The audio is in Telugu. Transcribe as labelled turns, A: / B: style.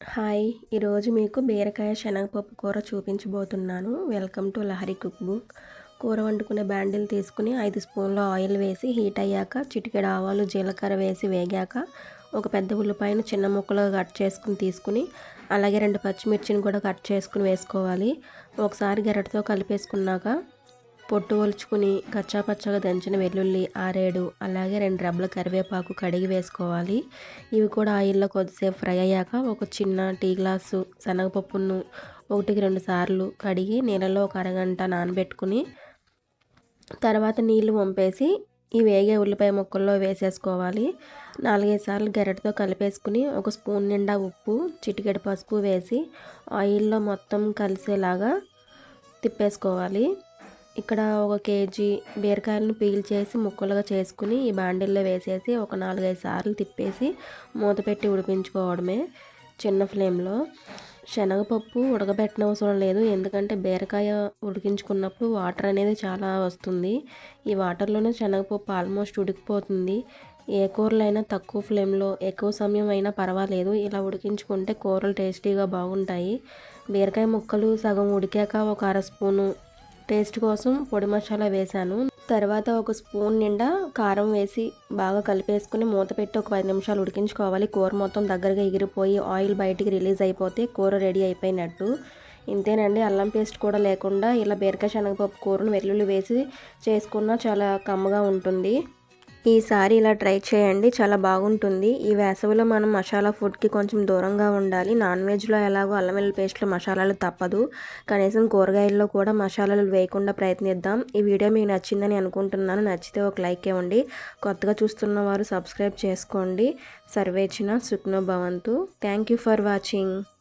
A: హాయ్. ఈరోజు మీకు బీరకాయ శనగపప్పు కూర చూపించబోతున్నాను. Welcome to Lahari cook book. కూర వండుకునే బ్యాండిల్ తీసుకుని ఐదు స్పూన్ల ఆయిల్ వేసి హీట్ అయ్యాక చిటికెడ ఆవాలు జీలకర్ర వేసి వేగాక ఒక పెద్ద ఉల్లిపాయను చిన్న ముక్కలుగా కట్ చేసుకుని తీసుకుని అలాగే రెండు పచ్చిమిర్చిని కూడా కట్ చేసుకుని వేసుకోవాలి. ఒకసారి గరటతో కలిపేసుకున్నాక పొట్టు ఒలుచుకుని కచ్చాపచ్చగా దంచిన వెల్లుల్లి ఆరేడు అలాగే రెండు రెబ్బల కరివేపాకు కడిగి వేసుకోవాలి. ఇవి కూడా ఆయిల్లో కొద్దిసేపు ఫ్రై అయ్యాక ఒక చిన్న టీ గ్లాసు శనగపప్పును ఒకటికి రెండు సార్లు కడిగి నీళ్ళలో ఒక అరగంట నానబెట్టుకుని తర్వాత నీళ్ళు వంపేసి ఈ వేగే ఉల్లిపాయ ముక్కల్లో వేసేసుకోవాలి. నాలుగైదు సార్లు గెరటితో కలిపేసుకుని ఒక స్పూన్ నిండా ఉప్పు చిటికెడు పసుపు వేసి ఆయిల్లో మొత్తం కలిసేలాగా తిప్పేసుకోవాలి. ఇక్కడ ఒక కేజీ బీరకాయలను పీల్ చేసి ముక్కలుగా చేసుకుని ఈ బాండిల్లో వేసేసి ఒక నాలుగైదు సార్లు తిప్పేసి మూత పెట్టి ఉడిపించుకోవడమే చిన్న ఫ్లేమ్లో. శనగపప్పు ఉడకబెట్టిన అవసరం లేదు ఎందుకంటే బీరకాయ ఉడికించుకున్నప్పుడు వాటర్ అనేది చాలా వస్తుంది. ఈ వాటర్లోనే శనగపప్పు ఆల్మోస్ట్ ఉడికిపోతుంది. ఏ కూరలైనా తక్కువ ఫ్లేమ్లో ఎక్కువ సమయం అయినా పర్వాలేదు. ఇలా ఉడికించుకుంటే కూరలు టేస్టీగా బాగుంటాయి. బీరకాయ ముక్కలు సగం ఉడికాక ఒక అర స్పూను టేస్ట్ కోసం పొడి మసాలా వేశాను. తర్వాత ఒక స్పూన్ నిండా కారం వేసి బాగా కలిపేసుకుని మూత పెట్టి ఒక పది నిమిషాలు ఉడికించుకోవాలి. కూర మొత్తం దగ్గరగా ఎగిరిపోయి ఆయిల్ బయటికి రిలీజ్ అయిపోతే కూర రెడీ అయిపోయినట్టు. ఇంతేనండి అల్లం పేస్ట్ కూడా లేకుండా ఇలా బీరకాయ శనగపప్పు కూరను వెల్లుల్లి వేసి చేసుకున్నా చాలా కమ్మగా ఉంటుంది. ఈసారి ఇలా ట్రై చేయండి. చాలా బాగుంటుంది. ఈ వేసవిలో మనం మసాలా ఫుడ్కి కొంచెం దూరంగా ఉండాలి. నాన్ వెజ్లో ఎలాగో అల్లం వెల్లుల్లి పేస్ట్లో మసాలాలు తప్పదు. కనీసం కూరగాయల్లో కూడా మసాలాలు వేయకుండా ప్రయత్నిద్దాం. ఈ వీడియో మీకు నచ్చిందని అనుకుంటున్నాను. నచ్చితే ఒక లైక్ ఇవ్వండి. కొత్తగా చూస్తున్న వారు సబ్స్క్రైబ్ చేసుకోండి. సర్వేచిన సుఖ్నో భవంతు. Thank you for watching.